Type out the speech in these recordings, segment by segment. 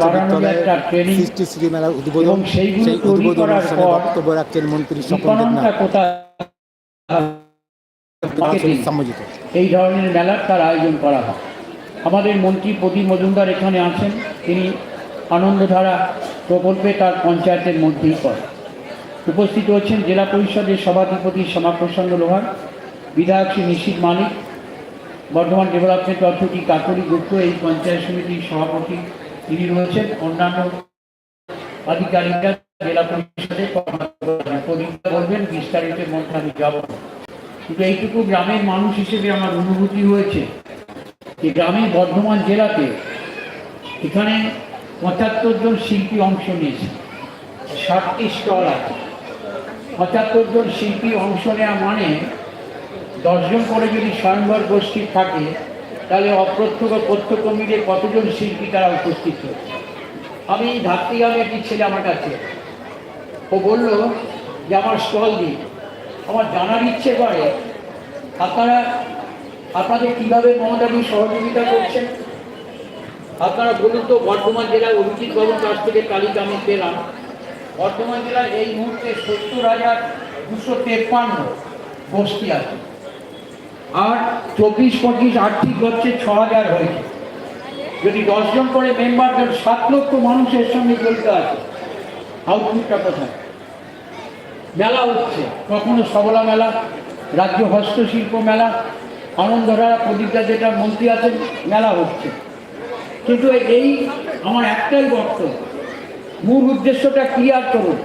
বাড়ানো যায় তার ট্রেনিং সৃষ্টি শ্রী উদ্বোধন সেই উদ্বোধন অনুষ্ঠানে বক্তব্য রাখছেন মন্ত্রী স্বপন দেবনাথ। কোথায় marketing, সম্মানিত এই ধরনের মেলার তার আয়োজন করা হয়। আমাদের মন্ত্রী প্রদীপ মজুমদার এখানে আছেন। তিনি আনন্দধারা প্রকল্পে তার পঞ্চায়েতের মধ্যেই করে উপস্থিত হচ্ছেন জেলা পরিষদের সভাধিপতি শ্যামাপ্রসন্ন লোহার বিধায়ক শ্রী নিশিত মালিক বর্ধমান ডেভেলপমেন্ট অথরিটি কাকুরি গুপ্ত এই পঞ্চায়েত সমিতির সভাপতি তিনি রয়েছেন অন্যান্য আধিকারিকরা জেলা পরিষদের প্রদীপটা বলবেন বিস্তারিতের মধ্যে আমি যাব। কিন্তু এইটুকু, গ্রামের মানুষ হিসেবে আমার অনুভূতি হয়েছে যে গ্রামে বর্ধমান জেলাতে এখানে পঁচাত্তর জন শিল্পী অংশ নিয়েছে, ষাটটি স্টল আছে পঁচাত্তর জন শিল্পী অংশ নেওয়া মানে দশজন করে যদি স্বয়ংবর গোষ্ঠী থাকে তাহলে অপ্রত্যক্ষ প্রত্যক্ষ মিলে কতজন শিল্পী তারা উপস্থিত আমি ধাত্রীগ্রামে একটি ছেলে আমার কাছে। ও বলল যে আমার স্টল দিই আমার জানার ইচ্ছে করে, আপনারা, আপনাদের কীভাবে মমতাদি সহযোগিতা করছেন? আপনারা বলুন তো, বর্ধমান জেলার অভিজিৎ বাবুর কাছ থেকে তালিকা আমি পেলাম। বর্ধমান জেলার এই মুহূর্তে সত্তর হাজার দুশো তেপ্পান্ন বস্তি আছে। আর চব্বিশ, পঁচিশ আর্থিক হচ্ছে ছ হাজার হয়েছে। যদি দশজন করে মেম্বার দেন সাত লক্ষ মানুষের সঙ্গে জড়িত আছে। আউটপুটটা কোথায়? মেলা হচ্ছে কখনো সবলা মেলা, রাজ্য হস্তশিল্প মেলা, আনন্দধারা প্রদীপটা যেটা মন্ত্রী আছেন, মেলা হচ্ছে। কিন্তু এই আমার একটাই বক্তব্য, মূল উদ্দেশ্যটা ক্লিয়ার করুন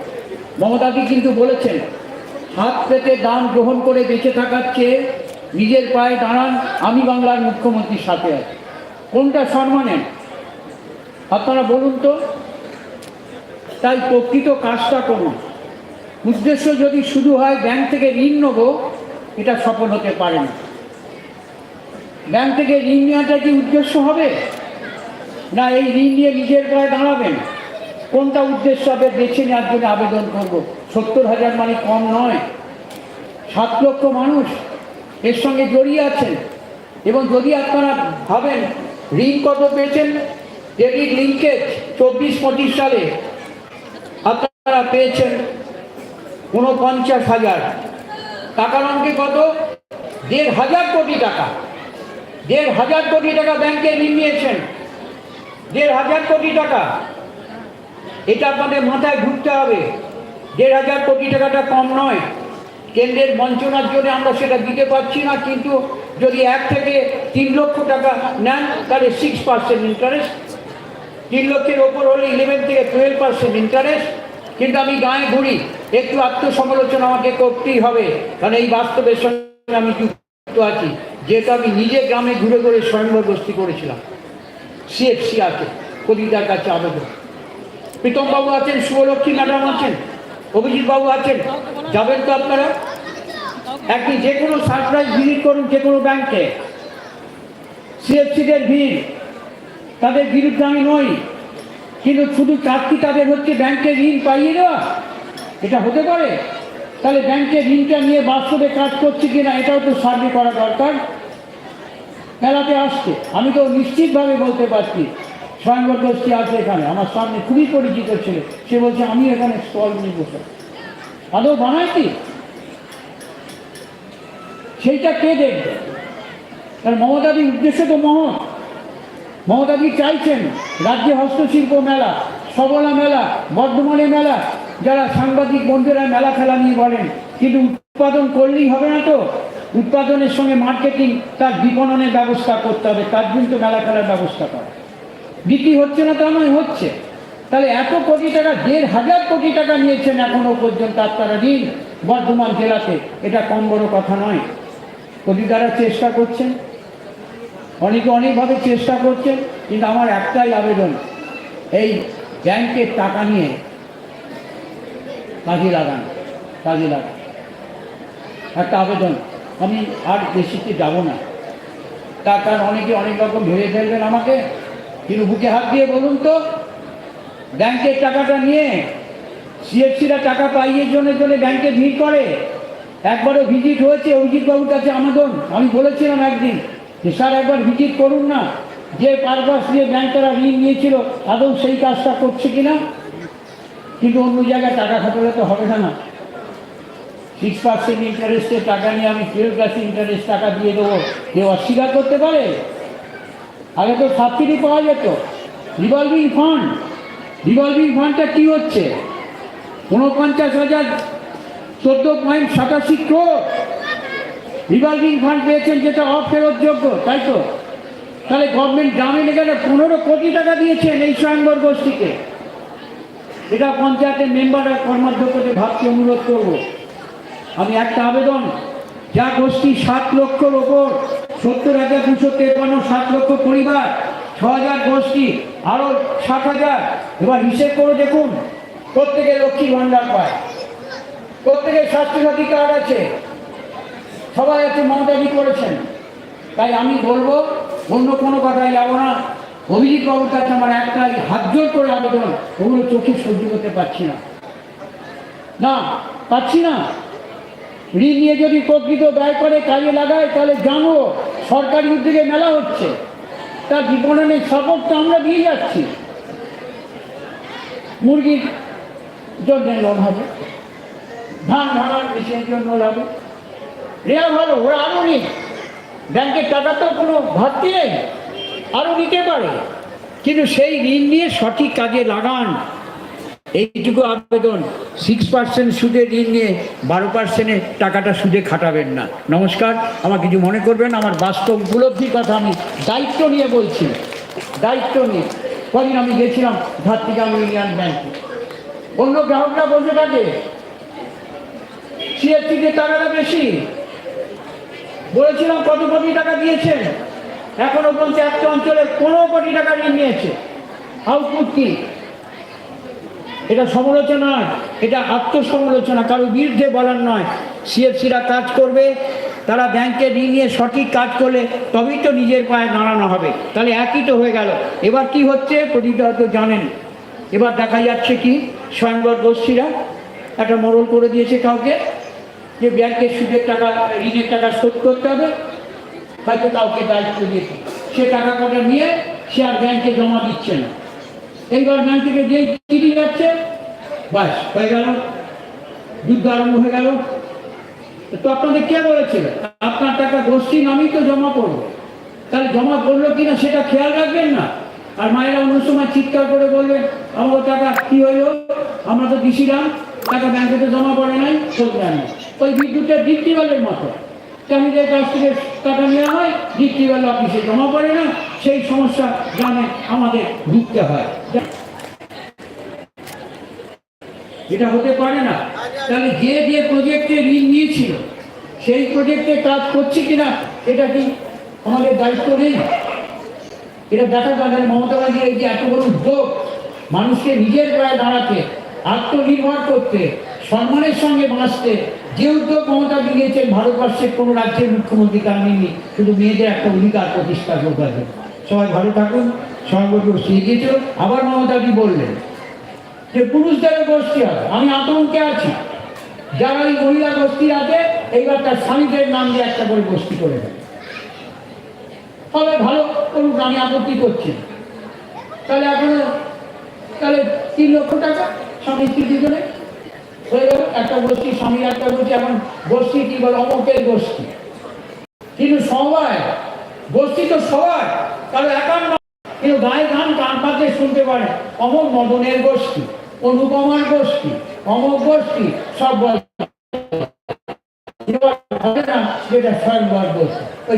মমতাদি কিন্তু বলেছেন, হাত পেতে দান গ্রহণ করে বেঁচে থাকার চেয়ে নিজের পায়ে দাঁড়ান, আমি বাংলার মুখ্যমন্ত্রীর সাথে আছি। কোনটা সম্মানেন আপনারা বলুন তো। তাই প্রকৃত কাজটা করুন উদ্দেশ্য যদি শুধু হয় ব্যাংক থেকে ঋণ নেব, এটা সফল হতে পারে না। ব্যাংক থেকে ঋণ নেওয়াটা কি উদ্দেশ্য হবে? না এই ঋণ নিয়ে নিজের পায়ে দাঁড়াবেন? কোনটা উদ্দেশ্য হবে? বেছে নেওয়ার জন্য আবেদন করব। সত্তর হাজার মানে কম নয়। সাত লক্ষ মানুষ এর সঙ্গে জড়িয়ে আছেন এবং যদি আপনারা ভাবেন ঋণ কত পেয়েছেন ডেবিট লিঙ্কেজ চব্বিশ পঁচিশ সালে আপনারা পেয়েছেন ঊনপঞ্চাশ হাজার। টাকার অঙ্কে কত? দেড় হাজার কোটি টাকা। দেড় হাজার কোটি টাকা ব্যাংকে ঋণ নিয়েছেন। দেড় হাজার কোটি টাকা। এটা আপনাদের মাথায় ঘুরতে হবে। দেড় হাজার কোটি টাকাটা কম নয়। কেন্দ্রের বঞ্চনার জন্য আমরা সেটা দিতে পারছি না, কিন্তু যদি এক থেকে তিন লক্ষ টাকা নেন, তাহলে সিক্স পার্সেন্ট ইন্টারেস্ট তিন লক্ষের ওপর হলে ইলেভেন থেকে টুয়েলভ পার্সেন্ট ইন্টারেস্ট কিন্তু আমি গায়ে ঘুরি, একটু আত্মসমালোচনা আমাকে করতেই হবে, কারণ এই বাস্তবের সঙ্গে আমি যুক্ত আছি, যেহেতু আমি নিজে গ্রামে ঘুরে ঘুরে স্বয়ংবর গোষ্ঠী করেছিলাম সিএফসি আছে কবিতার কাছে আবেদন। প্রীতমবাবু আছেন, শুভলক্ষ্মী ম্যাডাম আছেন অভিজিৎ বাবু আছেন যাবেন তো আপনারা? একদিন যে কোনো সারপ্রাইজ ভিজিট করুন যে কোনো ব্যাংকে সিএফসিদের ভিড়, তাদের বিরুদ্ধে আমি নই, কিন্তু শুধু চাকরি তাদের হচ্ছে ব্যাংকে ঋণ পাইয়ে দেওয়া, এটা হতে পারে? তাহলে ব্যাংকের ঋণটা নিয়ে বাস্তবে কাজ করছে কিনা, এটাও তো সার্ভে করা দরকার। মেলাতে আসছে, আমি তো নিশ্চিতভাবে বলতে পারছি, স্বয়ংবর গোষ্ঠী আছে এখানে, আমার সামনে খুবই পরিচিত ছিল, সে বলছে, আমি এখানে স্টল নিয়ে বসে আদৌ বানায় কি সেইটা কে দেখবে? কারণ মমতাদির উদ্দেশ্য তো মহৎ। মমতাদি চাইছেন রাজ্যে হস্তশিল্প মেলা, সবলা মেলা, বর্ধমানে মেলা, যারা সাংবাদিক বন্ধুরা মেলা খেলা নিয়ে বলেন। কিন্তু উৎপাদন করলেই হবে না তো? উৎপাদনের সঙ্গে মার্কেটিং, তার বিপণনের ব্যবস্থা করতে হবে। তার জন্য তো মেলা খেলার ব্যবস্থা করা। বিক্রি হচ্ছে না তা নয়, হচ্ছে। তাহলে এত কোটি টাকা, দেড় হাজার কোটি টাকা নিয়েছেন এখনও পর্যন্ত আপনারা ঋণ বর্ধমান জেলাতে। এটা কম বড় কথা নয়। কোটি তারা চেষ্টা করছেন। অনেকে অনেকভাবে চেষ্টা করছেন, কিন্তু আমার একটাই আবেদন, এই ব্যাংকের টাকা নিয়ে কাজে লাগান কাজে লাগান। একটা আবেদন, আমি আর বেশিতে যাব না। তার কারণ অনেকে অনেক রকম ভেবে ফেলবেন আমাকে, কিন্তু বুকে হাত দিয়ে বলুন তো ব্যাংকের টাকাটা নিয়ে সিএফসিরা টাকা পাইয়ে জন্য জন্য ব্যাংকে ভিড় করে। একবারও ভিজিট হয়েছে অভিজিৎ বাবুর কাছে আমাজন আমি বলেছিলাম একদিন যে, স্যার, একবার ভিজিট করুন না। যে পারপাস দিয়ে ব্যাংক তারা ঋণ নিয়েছিল আদৌ সেই কাজটা করছে কিনা? কিন্তু অন্য জায়গায় টাকা খাটালে তো হবে না সিক্স পার্সেন্ট ইন্টারেস্টে টাকা নিয়ে আমি টুয়েলভ পার্সেন্ট ইন্টারেস্ট টাকা দিয়ে দেবো। কেউ অস্বীকার করতে পারে? আগে তো সাবসিডি পাওয়া যেত। Revolving fund. রিভলভিং ফান্ডটা কী হচ্ছে? ঊনপঞ্চাশ হাজার চোদ্দ পয়েন্ট সাতাশি ক্রোড় রিভলভিং ফান্ড পেয়েছেন যেটা অফেরতযোগ্য তাই তো? তাহলে গভর্নমেন্ট গ্রামে গেলে পনেরো কোটি টাকা দিয়েছেন এই স্বয়ংবর গোষ্ঠীকে। এটা পঞ্চায়েতের মেম্বার আর কর্মাধ্যক্ষকে ভাবতে অনুরোধ করব। আমি একটা আবেদন, যা গোষ্ঠী সাত লক্ষর ওপর, সত্তর হাজার দুশো তেপান্ন, সাত লক্ষ পরিবার, ছ হাজার গোষ্ঠী আরও সাত হাজার। এবার হিসেব করে দেখুন প্রত্যেকে লক্ষ্মী ভাণ্ডার পায়। প্রত্যেকের স্বাস্থ্যসাথী কার্ড আছে। সবাই একটু মমতাজি করেছেন। তাই আমি বলব, অন্য কোনো কথায় যাব না। অভিজিৎ বাবুর কাছে আমার একটাই হাত জোর করে আবেদন ওগুলো চোখে সহ্য করতে পারছি না। না, পাচ্ছি না। ঋণ নিয়ে যদি প্রকৃত ব্যয় করে, কাজে লাগায়, তাহলে জানো সরকারি উদ্যোগে মেলা হচ্ছে। তার বিপণনের তো আমরা দিয়ে যাচ্ছি। মুরগির জন্য লোন হবে ধান ভাঙার মেশিনের জন্য হবে রেয়া ভালো, ওরা আরও নেই। ব্যাংকের টাকা তো কোনো ঘাটতি নেই আরও নিতে পারে। কিন্তু সেই ঋণ নিয়ে সঠিক কাজে লাগান। এইটুকু আবেদন সিক্স পার্সেন্ট সুদে ঋণ নিয়ে বারো পার্সেন্টের টাকাটা সুদে খাটাবেন না। নমস্কার আমার কিছু মনে করবেন, আমার বাস্তব উপলব্ধির কথা আমি দায়িত্ব নিয়ে বলছি। দায়িত্ব নিয়ে। কদিন আমি গেছিলাম ধাত্রিকাম ইউনিয়ন ব্যাংকে অন্য গ্রাহকরা বসে থাকে সিএসসিতে টাকাটা বেশি। বলেছিলাম কত কোটি টাকা দিয়েছেন এখনও পর্যন্ত একটা অঞ্চলে পনেরো কোটি টাকা ঋণ নিয়েছে। আউটপুট কি? এটা সমালোচনা এটা আত্মসমালোচনা কারোর বিরুদ্ধে বলার নয়। সিএফসিরা কাজ করবে, তারা ব্যাংকে ঋণ নিয়ে সঠিক কাজ করলে তবেই তো নিজের পায়ে দাঁড়ানো হবে। তাহলে একই তো হয়ে গেল। এবার কি হচ্ছে প্রদীপদা তো জানেন। এবার দেখা যাচ্ছে কি, স্বয়ংবর গোষ্ঠীরা একটা মরল করে দিয়েছে কাউকে, যে ব্যাংকের সুদের টাকা, ঋণের টাকা শোধ করতে হবে, হয়তো কাউকে দায়িত্ব দিয়েছে। সে টাকা কটা নিয়ে, সে আর ব্যাংকে জমা দিচ্ছে না। এইবার ব্যাংক থেকে যেই চিঠি যাচ্ছে, বাস, হয়ে গেল। যুদ্ধ আরম্ভ হয়ে গেল। তো আপনাদের কে বলেছিল? আপনার টাকা গোষ্ঠী নামেই তো জমা করব তাহলে জমা করল কিনা সেটা খেয়াল রাখবেন না। আর মায়েরা অন্য সময় চিৎকার করে বলবেন আমার টাকা কি হইল? আমরা তো দিছিলাম টাকা ব্যাংকে তো জমা পড়ে নাই, শোধ দেয় না ওই বিদ্যুতের ডিপটিওয়ালের মতো। স্বামীদের কাছ থেকে টাকা নেওয়া হয় ডিপটিওয়াল অফিসে জমা পড়ে না, সেই সমস্যা গ্রামে আমাদের ভুগতে হয়। এটা হতে পারে না। তাহলে যে যে প্রজেক্টে ঋণ নিয়েছিল, সেই প্রজেক্টে কাজ করছে কিনা, এটা কি আমাদের দায়িত্ব নেই? এটা দেখা যাবে মমতা ব্যানার্জির এই যে এত বড় উদ্যোগ, মানুষকে নিজের পায়ে দাঁড়াতে, আত্মনির্ভর করতে, সম্মানের সঙ্গে বাঁচতে, যে উদ্যোগ মমতা নিয়েছেন ভারতবর্ষের কোনো রাজ্যের মুখ্যমন্ত্রী তার নেই শুধু মেয়েদের একটা অধিকার প্রতিষ্ঠা করতে সবাই ভালো থাকুন। সঙ্গে এগিয়ে আবার মমতাজি বললেন? যে পুরুষদের গোষ্ঠী হবে আমি আতঙ্কে আছি। যারা এই মহিলা গোষ্ঠী আছে, এইবার তার স্বামীদের নাম দিয়ে একটা করে গোষ্ঠী করে দেবে তবে ভালো করুক, আমি আপত্তি করছি। তাহলে এখন, তাহলে তিন লক্ষ টাকা স্বামী স্ত্রী দুজনে হয়ে গেল। একটা গোষ্ঠী স্বামী, একটা গোষ্ঠী, এখন গোষ্ঠী কি বলে, অমকের গোষ্ঠী। কিন্তু সবাই গোষ্ঠী তো সবাই তাহলে একান্ন কিন্তু গায়ে গান কান পাতে শুনতে পারে। অমর মদনের গোষ্ঠী, অনুপমার গোষ্ঠী অমর গোষ্ঠী, সব যেটা স্বয়ংবর গোষ্ঠী। ওই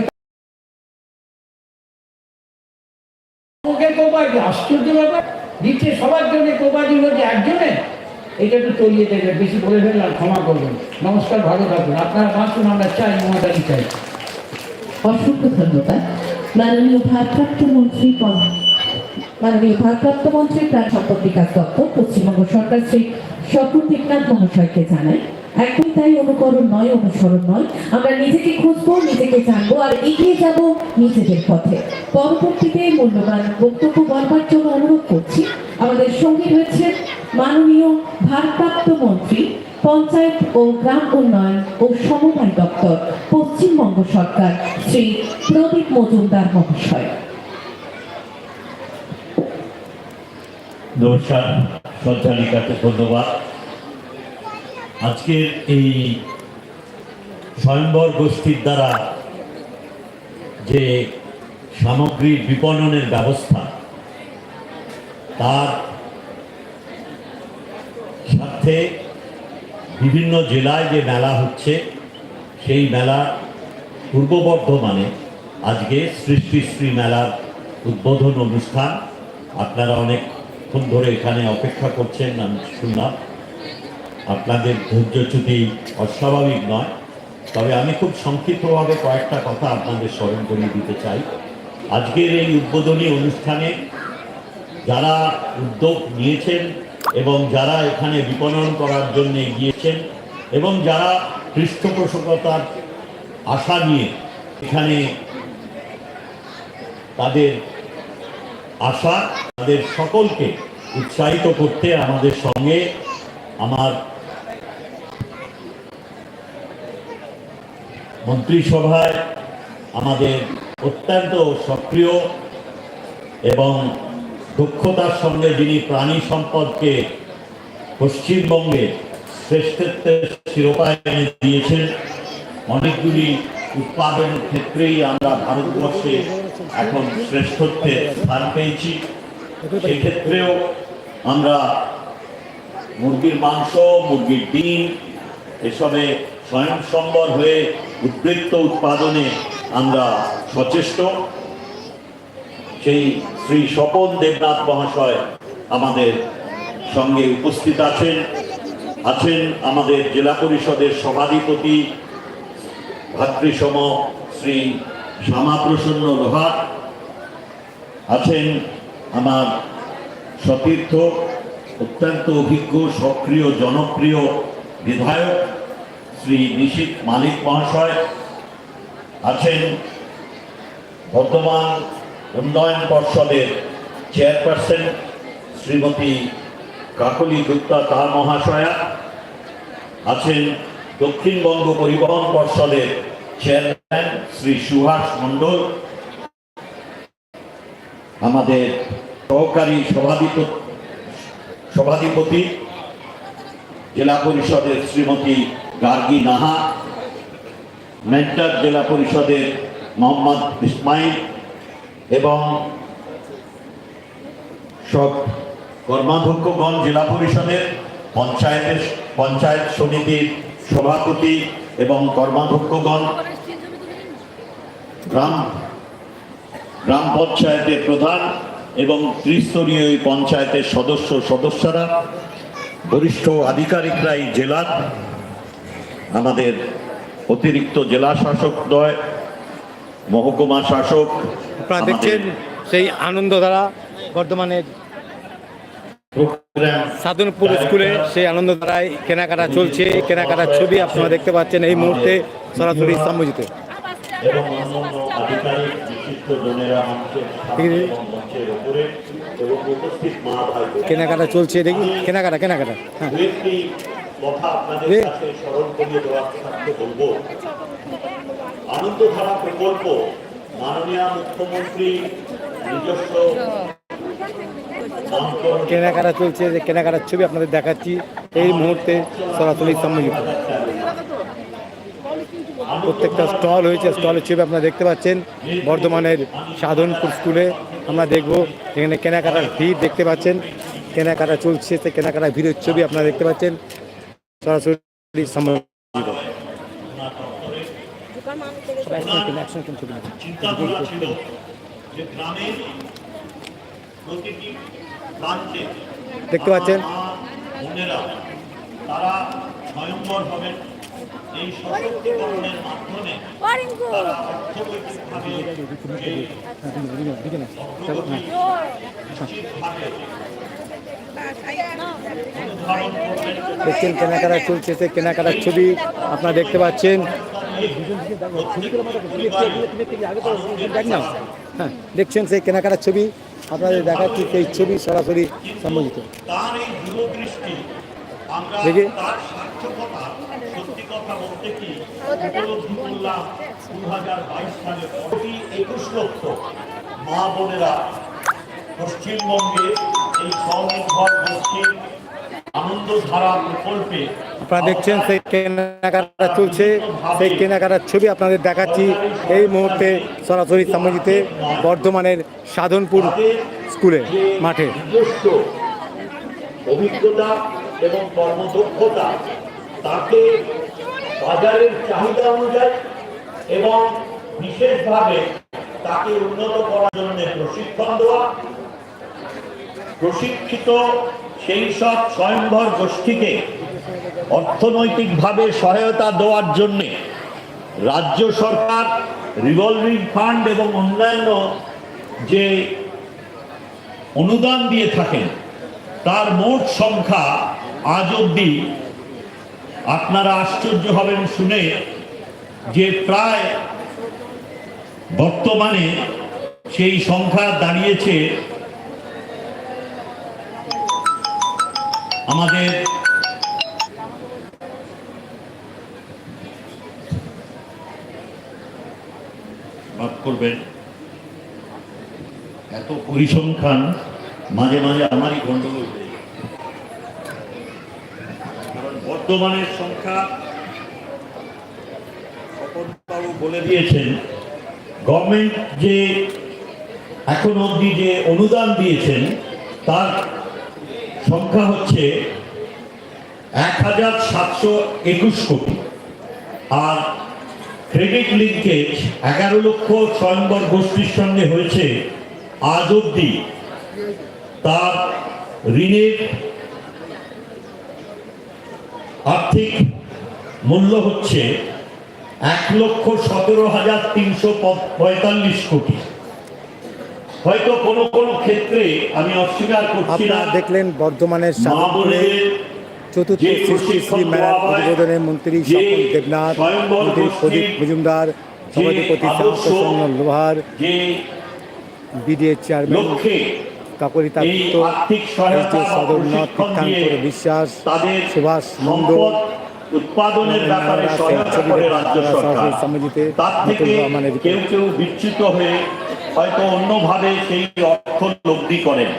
আশ্চর্য ব্যাপার। দিচ্ছে সবার জন্য কোপাজি হচ্ছে একজনের এটা একটু তলিয়ে দেবে বেশি বলে ফেললাম ক্ষমা করবেন। নমস্কার, ভালো থাকুন। আপনারা বাঁচুন, আমরা চাই মমতারি চাই। অসংখ্য ধন্যবাদ। মাননীয় ভারপ্রাপ্ত মন্ত্রী মাননীয় ভারপ্রাপ্ত মন্ত্রী প্রাণ সম্পদ বিকাশ দপ্তর পশ্চিমবঙ্গ সরকার শ্রী স্বপন দেবনাথ মহাশয়কে জানাই। একদমই তাই অনুকরণ নয়, অনুসরণ নয়। আমরা নিজেকে খুঁজবো, নিজেকে জানব আর এগিয়ে যাব নিজেদের পথে। পরবর্তীতে মূল্যবান বক্তব্য বলবার জন্য অনুরোধ করছি। আমাদের সঙ্গে রয়েছে মাননীয় ভারপ্রাপ্ত মন্ত্রী, পঞ্চায়েত ও গ্রাম উন্নয়ন ও সমবায় দপ্তর, পশ্চিমবঙ্গ সরকার, শ্রী প্রদীপ মজুমদার মহাশয়। নমস্কার, সঞ্চালিকাকে ধন্যবাদ। আজকের এই স্বয়ম্বর গোষ্ঠীর দ্বারা যে সামগ্রীর বিপণনের ব্যবস্থা, তার সাথে বিভিন্ন জেলায় যে মেলা হচ্ছে, সেই মেলা পূর্ব বর্ধমানে আজকে সৃষ্টি শ্রী মেলার উদ্বোধন অনুষ্ঠান। আপনারা অনেকক্ষণ ধরে এখানে অপেক্ষা করছেন, আমি শুনলাম। আপনাদের ধৈর্যচ্যুতি অস্বাভাবিক নয়। তবে আমি খুব সংক্ষিপ্তভাবে কয়েকটা কথা আপনাদের স্মরণ করিয়ে দিতে চাই। আজকের এই উদ্বোধনী অনুষ্ঠানে যারা উদ্যোগ নিয়েছেন এবং যারা এখানে বিপণন করার জন্য গিয়েছেন এবং যারা পৃষ্ঠপোষকতার আশা নিয়ে এখানে তাদের আশা, তাদের সকলকে উৎসাহিত করতে আমাদের সঙ্গে আমার মন্ত্রিসভায় আমাদের অত্যন্ত সক্রিয় এবং দক্ষতার সঙ্গে যিনি প্রাণী সম্পদকে পশ্চিমবঙ্গে শ্রেষ্ঠত্বের শিরোপা এনে দিয়েছেন অনেকগুলি উৎপাদনের ক্ষেত্রেই আমরা ভারতবর্ষে এখন শ্রেষ্ঠত্বের স্থান পেয়েছি। সেক্ষেত্রেও আমরা মুরগির মাংস, মুরগির ডিম, এসবে স্বয়ংসম্বর হয়ে উদ্বৃত্ত উৎপাদনে আমরা সচেষ্ট। সেই শ্রী স্বপন দেবনাথ মহাশয় আমাদের সঙ্গে উপস্থিত আছেন। আছেন আমাদের জেলা পরিষদের সভাধিপতি ভাতৃসম শ্রী শ্যামাপ্রসন্ন লোহার আছেন আমার সতীর্থ, অত্যন্ত অভিজ্ঞ, সক্রিয়, জনপ্রিয় বিধায়ক শ্রী নিশীত মালিক মহাশয় আছেন বর্ধমান উন্নয়ন পর্ষদের চেয়ারপারসন শ্রীমতী কাকলি গুপ্তা তার মহাশয়া, আছেন দক্ষিণবঙ্গ পরিবহন পর্ষদের চেয়ারম্যান শ্রী সুভাষ মণ্ডল আমাদের সহকারী সভাধিপতি সভাধিপতি, জেলা পরিষদের শ্রীমতী গার্গী নাহা, মেন্টার জেলা পরিষদের মোহাম্মদ ইসমাইল এবং সব কর্মাধ্যক্ষগণ জেলা পরিষদের পঞ্চায়েতের, পঞ্চায়েত সমিতির সভাপতি এবং কর্মাধ্যক্ষগণ গ্রাম গ্রাম পঞ্চায়েতের প্রধান এবং ত্রিস্তরীয় এই পঞ্চায়েতের সদস্য সদস্যরা বরিষ্ঠ আধিকারিকরা এই জেলার আমাদের অতিরিক্ত জেলা শাসক দয় মহকুমা শাসক আপনারা দেখছেন সেই আনন্দধারা বর্ধমানের প্রোগ্রাম সাধনপুর স্কুলে সেই আনন্দধারায় কেনাকাটা চলছে। কেনাকাটার ছবি আপনারা দেখতে পাচ্ছেন এই মুহূর্তে সরাসরি ভাই কেনাকাটা চলছে, দেখি। কেনাকাটা কেনাকাটা হ্যাঁ। আনন্দধারা প্রকল্প, মাননীয় মুখ্যমন্ত্রী নিজস্ব কেনাকাটা চলছে, যে কেনাকাটার ছবি আপনাদের দেখাচ্ছি, এই মুহূর্তে সরাসরি সম্মিলিত। প্রত্যেকটা স্টল হয়েছে, স্টলের ছবি আপনারা দেখতে পাচ্ছেন, বর্ধমানের সাধনপুর স্কুলে আমরা দেখব এখানে কেনাকাটার ভিড় দেখতে পাচ্ছেন, কেনাকাটা চলছে সে কেনাকাটার ভিড়ের ছবি আপনারা দেখতে পাচ্ছেন, সরাসরি সম্মিলিত নিচ্ছি। চিন্তাধারা ছিল যে গ্রামের প্রতিটি প্রান্তে দেখতে পাচ্ছেন? তারা স্বয়ংবর হবেন এই সশক্তিকরণের মাধ্যমে তারা অর্থনৈতিকভাবে যে অগ্রগতি নিশ্চিতভাবে অনুধাবন করবেন দেখছেন কেনাকাটা চলছে সে কেনাকাটার ছবি আপনারা দেখতে পাচ্ছেন। দেখ না হ্যাঁ দেখছেন সেই কেনাকাটার ছবি। আপনাদের দেখাচ্ছি সেই ছবি সরাসরি দেখি। মা বোনেরা পশ্চিমবঙ্গে এই স্বনির্ভর গোষ্ঠীর আপনারা দেখছেন সেই কেনাকাটা চলছে। সেই কেনাকাটার ছবি আপনাদের দেখাচ্ছি। এই মুহূর্তে সরাসরি সামজিতে বর্ধমানের সাধনপুর স্কুলে মাঠে। অভিজ্ঞতা এবং কর্মদক্ষতা তাকে বাজারের চাহিদা অনুযায়ী এবং বিশেষভাবে তাকে উন্নত করার জন্য প্রশিক্ষণ দেওয়া প্রশিক্ষিত সেই সব স্বয়ংভর গোষ্ঠীকে অর্থনৈতিকভাবে সহায়তা দেওয়ার জন্যে রাজ্য সরকার রিভলভিং ফান্ড এবং অন্যান্য যে অনুদান দিয়ে থাকেন, তার মোট সংখ্যা আজ অবধি আপনারা আশ্চর্য হবেন শুনে যে প্রায় বর্তমানে সেই সংখ্যা দাঁড়িয়েছে আমাদের করবেন, এত পরিসংখ্যান মাঝে মাঝে আমারই গন্ডগোল হয়ে কারণ বর্তমানের সংখ্যা বলে দিয়েছেন গভর্নমেন্ট যে এখন অবধি যে অনুদান দিয়েছেন, তার সংখ্যা হচ্ছে এক হাজার সাতশো একুশ কোটি। আর ক্রেডিট লিঙ্কেজ এগারো লক্ষ স্বয়ংবর গোষ্ঠীর সঙ্গে হয়েছে আজ অব্দি তার ঋণের আর্থিক মূল্য হচ্ছে এক লক্ষ সতেরো হাজার তিনশো পঁয়তাল্লিশ কোটি। হয়তো কোনো কোনো ক্ষেত্রে আমি অস্বীকার করছি না। আপনারা দেখলেন বর্ধমানের চতুর্থ শ্রী মেলার উদ্বোধনে মন্ত্রী স্বপন দেবনাথ মন্ত্রী প্রদীপ মজুমদার সভাধিপতি শ্যামপ্রসন্ন লোহার বিডিএ চেয়ারম্যান কাকরিতা দত্ত সদরনাথ তীর্থাঙ্কর বিশ্বাস সুভাষ সম্পদ উৎপাদনের ব্যাপারে সহায়তা করে রাজ্য সরকার। সরাসরি তার থেকে কেউ কেউ বিচ্যুত হয়ে হয়তো অন্যভাবে সেই অর্থ লব্ধি করেন।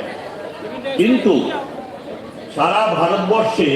কিন্তু সারা ভারতবর্ষে